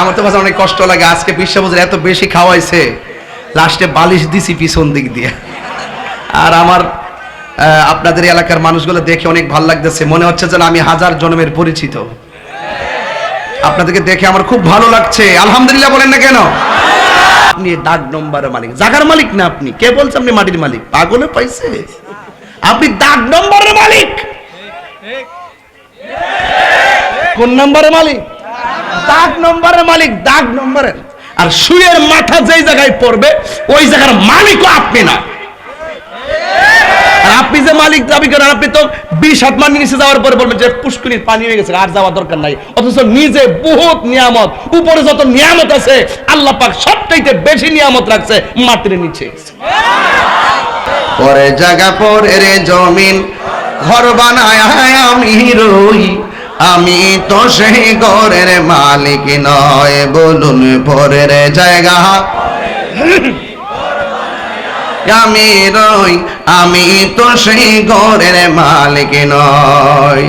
আমার তো অনেক কষ্ট লাগে। আজকে বিশ্বাবুজের এত বেশি খাওয়াইছে। লাস্টে বালিশ দিছি পিছন দিক দিয়ে। আর আমার আপনাদের এলাকার মানুষগুলো দেখে অনেক ভালো লাগতেছে। মনে হচ্ছে যেন আমি হাজার জন্মের পরিচিত। আপনাদেরকে দেখে আমার খুব ভালো লাগছে। আলহামদুলিল্লাহ বলেন না কেন? আপনি দাগ নম্বরের মালিক। জাগার মালিক না আপনি? কে বলছে আপনি মাটির মালিক? পাগলে পাইছে। আপনি দাগ নম্বরের মালিক। কোন নম্বরের মালিক? দাগ নম্বরের মালিক, দাগ নম্বরের। আর সুয়ের মাথা যেই জায়গায় পড়বে, ওই জায়গার মালিকও আপনি না। আর আপনি যে মালিক দাবি করেন আপনি তো বিশ হাত মানি নিচে যাওয়ার পরে বলবেন যে পুষ্করির পানি হয়ে গেছে, আর যাওয়ার দরকার নাই। অথচ নিজে বহুত নিয়ামত, উপরে যত নিয়ামত আছে, আল্লাহ পাক সবটাইতে বেশি নিয়ামত রাখছে, মাটির নিচে। পরে জায়গা পরে জমিন, ঘর বানায় আমি রই আমি তো সেই ঘরের মালিক নয়, বলুন পরের জায়গা। আমি রই আমি তো সেই ঘরের মালিক নয়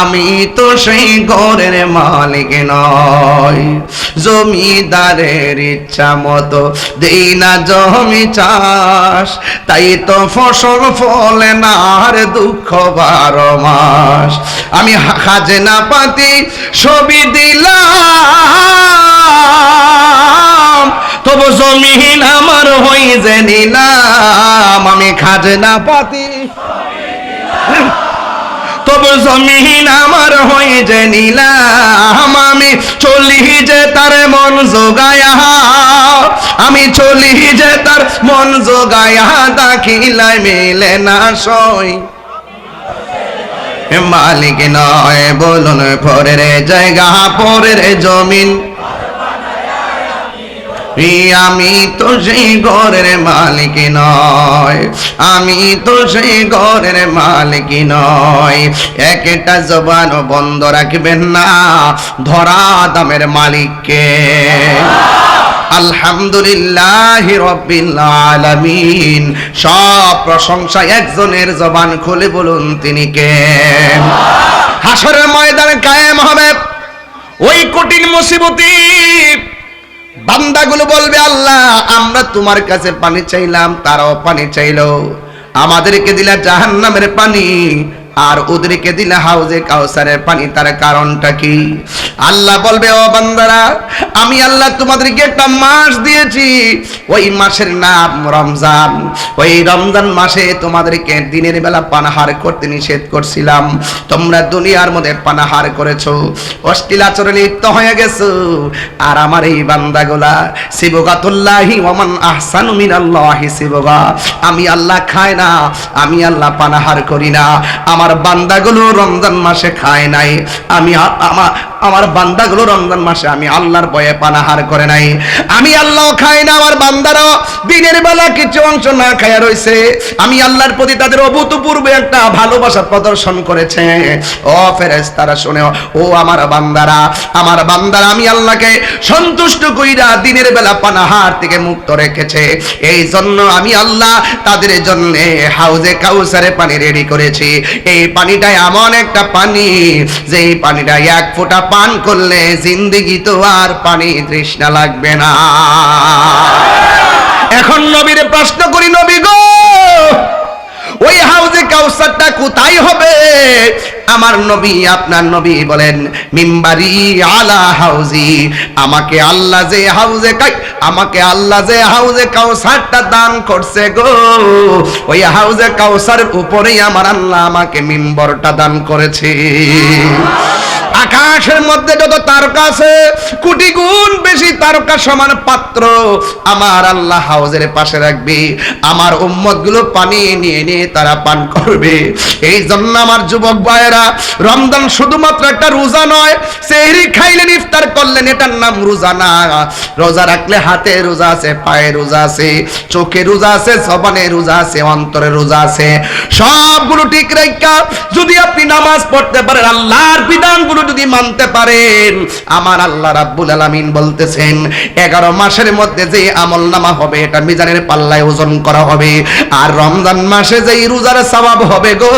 আমি তো সেই ঘরের মালিক নয় জমিদারের ইচ্ছা মতো দেই না জমি চাষ, তাই তো ফসল ফলে না আর দুঃখ বারো মাস। আমি খাজনা পাতি ছবি দিলাম। তবু জমিন আমার হই যে নিলাম। আমি খাজনা পাতি তবু জমিন আমার হই যে নিলাম। আমি চলি যে তার মন যোগায়া আমি চলি যে তার মন যোগায়া দাখিলায় মিলে না সই। মালিক নয়, বলুন পরের জায়গা পরের জমিন। আমি তো সেই ঘরের মালিক নয়, আমি তো সেই ঘরের মালিক নয়। একটা জবান বন্ধ রাখবেন না, ধরা দামের মালিককে। আলহামদুলিল্লাহ আলামিন। সব প্রশংসা একজনের জবান খুলে বলুন তিনি কে? হাসরের ময়দানে কায়েম হবে। ওই কঠিন মুসিবতি বান্দাগুলো বলবে, আল্লাহ, আমরা তোমার কাছে পানি চাইলাম, তারাও পানি চাইলো। আমাদেরকে দিলা জাহান্নামের পানি আর ওদেরকে দিলে হাউজে কাউসারের পানি, তার কারণটা কি? আল্লাহ বলবে, ও বান্দারা, আমি আল্লাহ তোমাদেরকে একটা মাস দিয়েছি। ওই মাসের নাম রমজান। ওই রমজান মাসে তোমাদেরকে দিনের বেলা পানাহার করতে নিষেধ করছিলাম। তোমরা দুনিয়ার মধ্যে পানাহার করেছ, অশ্লীল আচরণে লিপ্ত হয়ে গেছো। আর আমার এই বান্দাগুলা শিবগাতুল্লাহি ওমান আহসানু মিনাল্লাহি শিবগা আমি আল্লাহ খাই না, আমি আল্লাহ পানাহার করি না। আমার বান্দাগুলো রমজান মাসে খায় নাই। আমি আমার আমার বান্দাগুলো রমজান মাসে আমি আল্লাহর বয়ে পানাহার করে নাই। আমি আল্লাহ খাই না আমার বান্দারাও দিনের বেলা কিছু অংশ না খায়া রইছে। আমি আল্লাহর প্রতি তাদের অভূতপূর্ব একটা ভালোবাসা প্রদর্শন করেছে। ও ফেরেস তারা শুনে ও আমার বান্দারা আমার বান্দারা, আমি আল্লাহকে সন্তুষ্ট কইরা দিনের বেলা পানাহার থেকে মুক্ত রেখেছে। এই জন্য আমি আল্লাহ তাদের জন্য হাউজে কাউসারে পানি রেডি করেছি। এই পানিটা এমন একটা পানি যে পানিটা এক ফোঁটা পান করলে জিন্দিগি তো আর পানি তৃষ্ণা লাগবে না। এখন নবীরে প্রশ্ন করি, নবী গো, ওই হাউজে কাউসারটা কোথায় হবে? আমার নবী, আপনার নবী বলেন, মিম্বারি আলা হাউজি, আমাকে আল্লাহ যে হাউজে কাই আমাকে আল্লাহ যে হাউজে কাউসারটা দান করছে গো। ওই হাউজে কাউসার উপরেই আমার আল্লাহ আমাকে মিম্বরটা দান করেছে। আকাশের মধ্যে যত তারকা আছে, কোটি গুণ বেশি তারকা সমান পাত্র। আমার আল্লাহ হাউজের পাশে রাখবে, আমার উম্মতগুলো পানি নিয়ে নিয়ে তারা পান করবে। এই জন্য আমার যুবক ভাইয়েরা, রমজান শুধুমাত্র একটা রোজা নয়, সেহরি খাইলেন ইফতার করলেন এটার নাম রোজা না। রোজা রাখলে হাতে রোজা আছে, পায়ে রোজা আছে, চোখে রোজা আছে, জবানে রোজা আছে, অন্তরে রোজা আছে। সবগুলো ঠিক রেখা যদি আপনি নামাজ পড়তে পারেন, আল্লাহর বিধানগুলো যদি মানতে পারেন, আমার আল্লাহ রাব্বুল আলামিন বলতেছেন, এগারো মাসের মধ্যে যে আমল নামা হবে, এটা মিজানের পাল্লায় ওজন করা হবে। আর রমজান মাসে যেই রোজার সওয়াব হবে গো,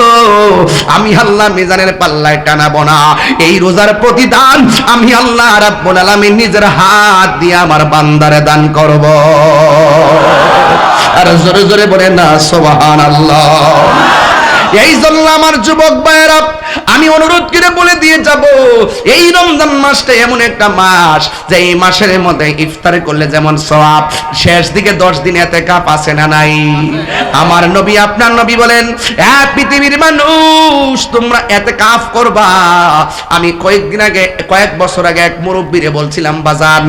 আমি আল্লাহ মিজান মিজানের পাল্লায় টানাবো না। এই রোজার প্রতিদান আমি আল্লাহ রাব্বুল আলামিন নিজের হাত দিয়ে আমার বান্দারে দান করব। আর জোরে জোরে বলে না, সুবহানাল্লাহ। এই জন্য আমার যুবক ভাইয়েরা আমি অনুরোধ করে বলে দিয়ে যাব, এই রমজান মাসটা এমন একটা মাস যে এই মাসের মধ্যে ইফতার করলে যেমন সওয়াব, শেষ দিকে দশ দিন এতে কাপ আছে না নাই? আমার নবী, আপনার নবী বলেন এক পৃথিবীর মানুষ, তোমরা এতে কাফ করবা। আমি কয়েকদিন আগে, কয়েক বছর আগে এক মুরব্বীরে বলছিলাম, বাজান,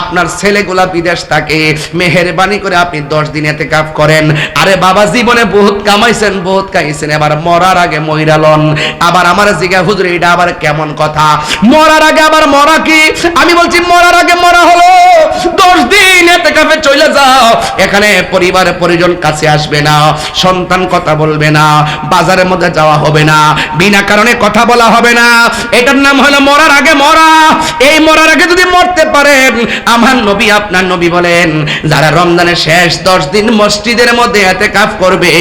আপনার ছেলেগুলা বিদেশ থাকে, মেহেরবানি করে আপনি দশ দিন এতে কাফ করেন। আরে বাবা, জীবনে বহুত কামাইছেন, বহুত খাইছেন, এবার মরার আগে মহিরালন আবার আমার জিগা হুজুর, এটা আবার কেমন কথা? মরার আগে আবার মরা কি? আমি বলছি, মরার আগে মরা হলো। দশ দিন এতে কাফে চলে যাও। এখানে পরিবার পরিজন কাছে আসবে না, সন্তান কথা বলবে না, বাজারের মধ্যে যাওয়া হবে না, বিনা কারণে কথা বলা হবে না। এটার নাম হলো মরার আগে মরা। এই মরার আগে যদি মরতে পারেন, আমার নবী আপনার নবী বলেন, যারা রমজানের শেষ দশ দিন মসজিদের মধ্যে এতে কাপ করবে,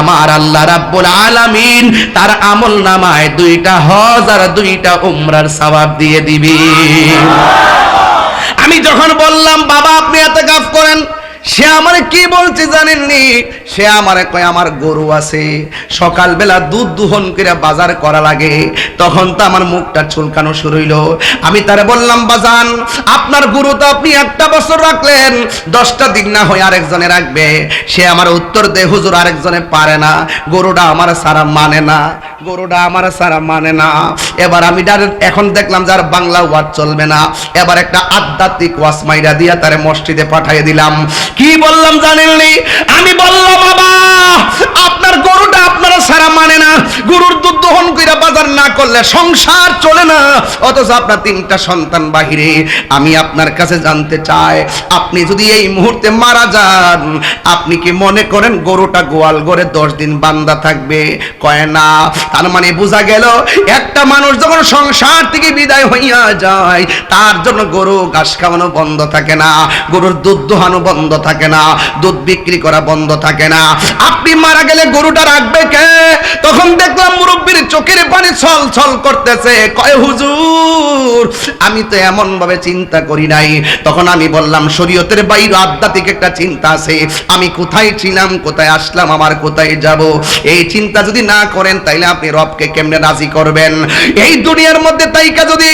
আমার আল্লাহ রাব্বুল আলামিন তার আমল নামায় দুইটা হজ আর দুইটা উমরার সওয়াব দিয়ে দিবি। আমি যখন বললাম, বাবা, আপনি এত গাফ করেন সে আমারে কি বলছে জানেননি? সে আমারে কয়, আমার গরু আছে। সকালবেলা দুধ দুহন করে বাজার করা লাগে। তখন তো আমার মুখটা চুলকানো শুরু হইল। আমি তারে বললাম, বাজান, আপনার গরু তো আপনি একটা বছর রাখলেন। দশটা দিন না হয়ে আরেকজনে রাখবে। সে আমার উত্তর দেয় হুজুর, আরেকজনে পারে না। গরুটা আমার সারা মানে না। গরুটা আমার সারা মানে না। এবার আমি এখন দেখলাম যার বাংলা ওয়াজ চলবে না। এবার একটা আধ্যাত্মিক ওয়াজ মাইরা দিয়া তারে মসজিদে পাঠিয়ে দিলাম। কি বললাম জানেননি? আমি বললাম বাবা সারা মানে না। গরুর দুধ দহন কইরা বাজার না করলে সংসার চলে না। অথচ আপনার তিনটা সন্তান বাহিরে, আমি আপনার কাছে জানতে চাই, আপনি যদি এই মুহূর্তে মারা যান, আপনি কি মনে করেন গরুটা গোয়াল ঘরে দশ দিন বান্দা থাকবে? কয় না। তার মানে বোঝা গেল, একটা মানুষ যখন সংসার থেকে বিদায় হইয়া যায়, তার জন্য গরু ঘাস খাওয়ানো বন্ধ থাকে না, গরুর দুধ দোহানো বন্ধ থাকে না, দুধ বিক্রি করা বন্ধ থাকে না। আপনি মারা গেলে গরুটা রাখবে কে? তখন দেখলাম মুরব্বীর চোখের পানি ছল ছল করতেছে। কয়, হুজুর, আমি তো এমন ভাবে চিন্তা করি নাই। তখন আমি বললাম, শরীয়তের বাইরে আধ্যাত্মিক একটা চিন্তা আছে। আমি কোথায় ছিলাম, কোথায় আসলাম আমার কোথায় যাব? এই চিন্তা যদি না করেন, তাইলে আপনি রবকে কেমনে রাজি করবেন? এই দুনিয়ার মধ্যে তাইকা যদি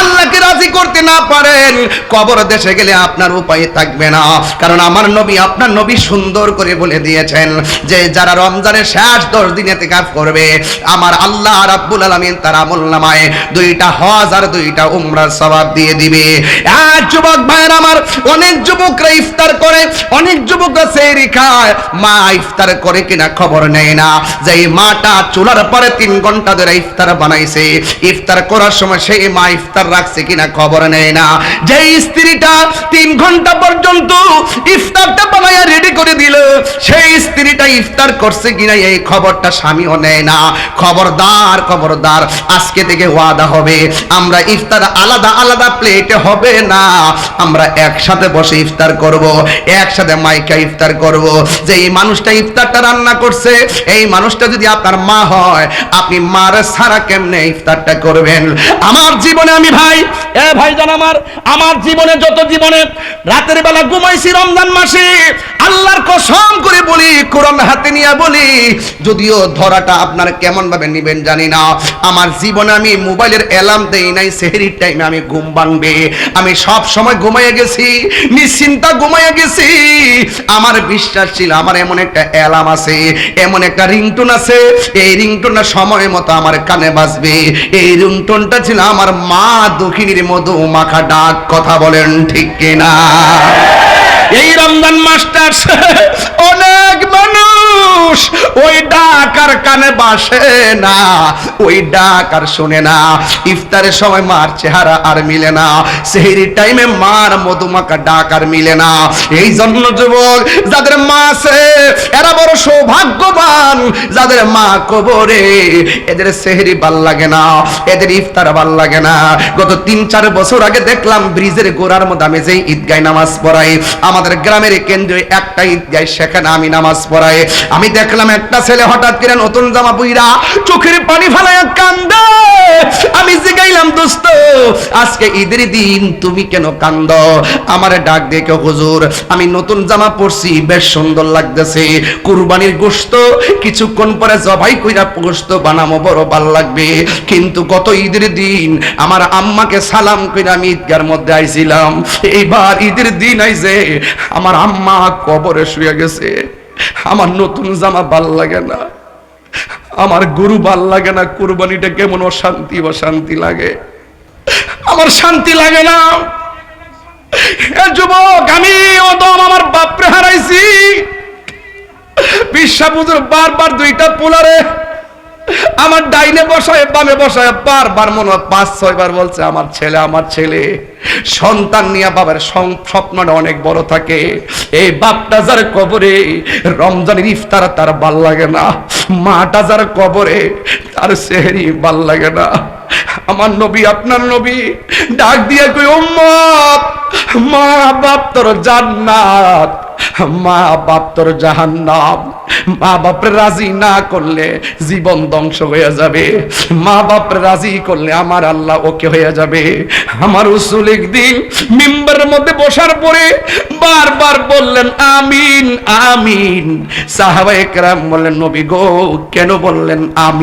আল্লাহকে রাজি করতে না পারেন, কবর দেশে গেলে আপনার উপায় থাকবে না। কারণ আমার নবী আপনার নবী সুন্দর করে বলে দিয়েছেন যে, যারা রমজানের শেষ দশ দিনে কাজ করবে। আমার আল্লাহ রাব্বুল আলামিন তার আমল নামায় দুইটা হজ আর দুইটা উমরার সওয়াব দিয়ে দিবে। এক যুবক ভাইয়ের আমার অনেক যুবকরা ইফতার করে, অনেক যুবকরা সেহরি খায়। মা ইফতার করে কিনা খবর নেয় না। যে মাটা চুলার পরে তিন ঘণ্টা ধরে ইফতার বানাইছে, ইফতার করার সময় সেই মা ইফতার রাখছে কিনা খবর নেয় না। যে স্ত্রীটা তিন ঘণ্টা পর্যন্ত ইফতারটা বানাইয়া রেডি করে দিল, সেই স্ত্রীটা ইফতার করছে কিনা এই খবরটা স্বামীও নেয় না। খবরদার খবরদার, আজকে থেকে ওয়াদা হবে। আমরা ইফতার আলাদা আলাদা প্লেটে হবে না। আমরা একসাথে বসে ইফতার করব, একসাথে মাইকা ইফতার করব। যে এই মানুষটা ইফতারটা রান্না করছে, এই মানুষটা যদি আপনার মা হয়, আপনি মার সারা কেমনে ইফতারটা করবেন? আমার জীবনে আমি ভাই, এ ভাইজান আমার আমার জীবনে যত জীবনে রাতের বেলা ঘুমাইছি রমজান মাসে, আল্লাহর কসম করে বলি, কোরআন হাতে নিয়ে বলি, যদিও ধরাটা আপনার কেমন ভাবে নিবেন জানি না। আমার জীবনে আমি মোবাইলের অ্যালার্ম দেই নাই, সেহরির টাইমে আমি ঘুম ভাঙবে। আমি সব সময় ঘুমাইয়া গেছি, নিশ্চিন্তা ঘুমাইয়া গেছি। আমার বিশ্বাস ছিল, আমার এমন একটা অ্যালার্ম আছে, এমন একটা রিংটোন আছে। এই রিংটোনটা সময় মতো আমার কানে বাজবে। এই রিংটোনটা ছিল আমার মা দক্ষিণীর মধু মাখা ডাক, কথা বলেন ঠিক কিনা। এই রমজান মাস্টার অনেক মানুষ ওই ডাক আর কানে বাসে না, ওই ডাক আর শুনে না। ইফতারের সময় মার চেহারা আর মিলে না সেহরির টাইমে মার মধুমাকা ডাক আর মিলে না। এই জন্য যুবক, যাদের মা আছে, এরা বড় সৌভাগ্যবান। যাদের মা কবরে, এদের সেহরি ভালো লাগে না, এদের ইফতার ভালো লাগে না। গত তিন, চার বছর আগে দেখলাম ব্রিজের গোড়ার মধ্যে আমি যেই ঈদগায় নামাজ পড়াই, আমাদের গ্রামের কেন্দ্রে একটা ঈদগায় সেখানে আমি নামাজ পড়াই। আমি দেখলাম একটা ছেলে হঠাৎ করে নতুন জামা পুইরা চোখের পানি ফেলায় কান্দে। আমি জিগাইলাম, দোস্ত, আজকে ঈদের দিন, তুমি কেন কান্দ? আমারে ডাক দেখে হুজুর, আমি নতুন জামা পরছি, বেশ সুন্দর লাগতেছে। কুরবানির গোশত কিছুক্ষণ পরে জবাই কইরা গোশত বানামো, বড় ভালো লাগবে। কিন্তু গত ঈদের দিন আমার আম্মাকে সালাম কইরা আমি ঈদগার মধ্যে আইছিলাম। এইবার ঈদের দিন আইছে, আমার আম্মা কবরে শুয়ে গেছে। আমার নতুন জামা ভালো লাগে না। আমার গরু ভালো লাগে না, কোরবানিটা কেমন অশান্তি অশান্তি লাগে। আমার শান্তি লাগে না। যুবক, আমি অদম আমার বাপরে হারাইছি। বিশ্বাপুজোর বারবার দুইটা পোলারে আমার ডাইনে বসায়, বামে বসায়, বারবার মনে হয় পাঁচ, ছয় বার বলছে, আমার ছেলে আমার ছেলে। সন্তান নিয়ে বাবার স্বপ্নটা অনেক বড় থাকে। এই বাপটা যার কবরে, রমজানের ইফতার তার ভালো লাগে না। মাটা যার কবরে, তার সেহেরি ভালো লাগে না। আমার নবী, আপনার নবী, ডাক দিয়ে কই উম্মত মা বাপ তোর জান্নাত। মা বাপ তোর জাহান্নাম। মা বাপরে রাজি না করলে জীবন ধ্বংস হয়ে যাবে। মা বাপরে রাজি করলে আমার আল্লাহ ওকে হয়ে যাবে। আমার উসুল একদিন মিম্বারের মধ্যে বসার পরে বারবার বললেন, আমিন আমিন। সাহাবা একরাম বললেন, নবী গো, কেন বললেন আমিন?